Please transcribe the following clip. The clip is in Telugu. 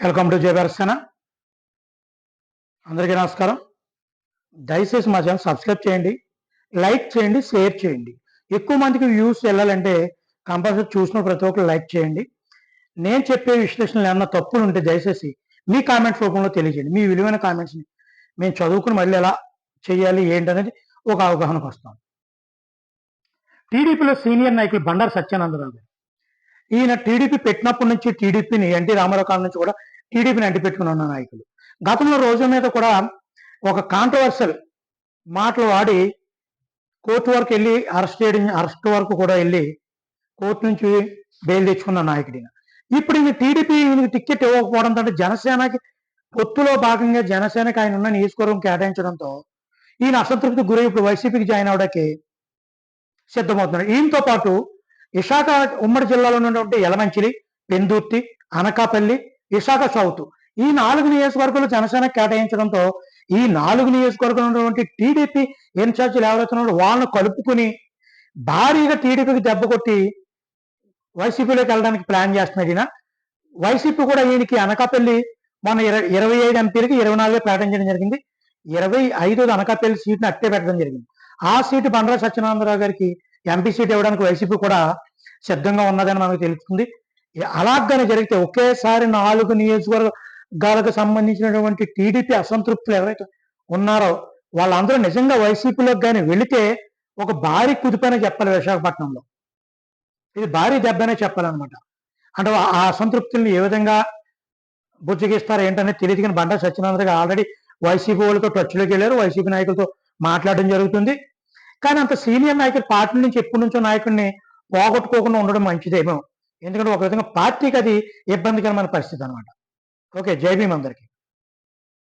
వెల్కమ్ టు జయపరసన అందరికీ నమస్కారం. దయచేసి మా ఛానల్ సబ్స్క్రైబ్ చేయండి లైక్ చేయండి షేర్ చేయండి. ఎక్కువ మందికి వ్యూస్ వెళ్ళాలంటే కంపల్సరీ చూసిన ప్రతి ఒక్కరు లైక్ చేయండి. నేను చెప్పే విశ్లేషణలు ఏమన్నా తప్పులు ఉంటే దయచేసి మీ కామెంట్స్ రూపంలో తెలియజేయండి. మీ విలువైన కామెంట్స్ని మేము చదువుకుని మళ్ళీ ఎలా చేయాలి ఏంటనేది ఒక అవగాహనకు వస్తాం. టీడీపీలో సీనియర్ నాయకులు బండారు సత్యానందరావు గారు. ఈయన టీడీపీ పెట్టినప్పటి నుంచి టీడీపీని ఎన్టీ రామారావు కాలం నుంచి కూడా టీడీపీని అంటిపెట్టుకుని ఉన్న నాయకులు గతంలో రోజు మీద కూడా ఒక కాంట్రవర్సల్ మాటలు వాడి కోర్టు వరకు వెళ్ళి అరెస్ట్ చేయడం అరెస్ట్ వరకు కూడా వెళ్ళి కోర్టు నుంచి బెయిల్ తెచ్చుకున్న నాయకుడు ఇప్పుడు ఈయన టీడీపీ టికెట్ ఇవ్వకపోవడం అంటే జనసేనకి పొత్తులో భాగంగా జనసేనకి ఆయన ఉన్న నియోజకవర్గం కేటాయించడంతో ఈయన అసంతృప్తి గురై ఇప్పుడు వైసీపీకి జాయిన్ అవడానికి సిద్ధమవుతున్నాడు. ఈయనతో పాటు విశాఖ ఉమ్మడి జిల్లాలో ఉన్నటువంటి యలమంచిలి పెందుర్తి అనకాపల్లి విశాఖ సౌత్. ఈ నాలుగు నియోజకవర్గాలు జనసేన కేటాయించడంతో ఈ నాలుగు నియోజకవర్గాలు ఉన్నటువంటి టీడీపీ ఇన్ఛార్జీలు ఎవరైతే వాళ్ళను కలుపుకుని భారీగా టీడీపీకి దెబ్బ కొట్టి వైసీపీలోకి వెళ్ళడానికి ప్లాన్ చేస్తున్నాడు ఈయన. వైసీపీ కూడా ఈయనకి అనకాపల్లి మన ఇరవై ఇరవై ఐదు ఎంపీలకి ఇరవై నాలుగు ప్రకటించడం జరిగింది. ఇరవై ఐదు అనకాపల్లి సీట్ని అట్టే పెట్టడం జరిగింది. ఆ సీటు బండరా సత్యనారాయణరావు గారికి ఎంపీ సీట్ ఇవ్వడానికి వైసీపీ కూడా సిద్ధంగా ఉన్నదని మనకు తెలుస్తుంది. అలాగనే జరిగితే ఒకేసారి నాలుగు నియోజకవర్గాలకు సంబంధించినటువంటి టీడీపీ అసంతృప్తులు ఎవరైతే ఉన్నారో వాళ్ళందరూ నిజంగా వైసీపీలోకి కానీ వెళితే ఒక భారీ కుదిపైన చెప్పాలి విశాఖపట్నంలో. ఇది భారీ దెబ్బనే చెప్పాలన్నమాట. అంటే ఆ అసంతృప్తుల్ని ఏ విధంగా బుజ్జగిస్తారు ఏంటనేది తెలియదు కానీ బండా సత్యనారాయణ గారు ఆల్రెడీ వైసీపీ వాళ్ళతో టచ్లోకి వెళ్ళారు. వైసీపీ నాయకులతో మాట్లాడడం జరుగుతుంది. కానీ అంత సీనియర్ నాయకుడు పార్టీ నుంచి ఎప్పటి నుంచో నాయకుడిని పోగొట్టుకోకుండా ఉండడం మంచిదేమో ఎందుకంటే ఒక విధంగా పార్టీకి అది ఇబ్బందికరమైన పరిస్థితి అనమాట ఓకే జై భీమ్ అందరికీ.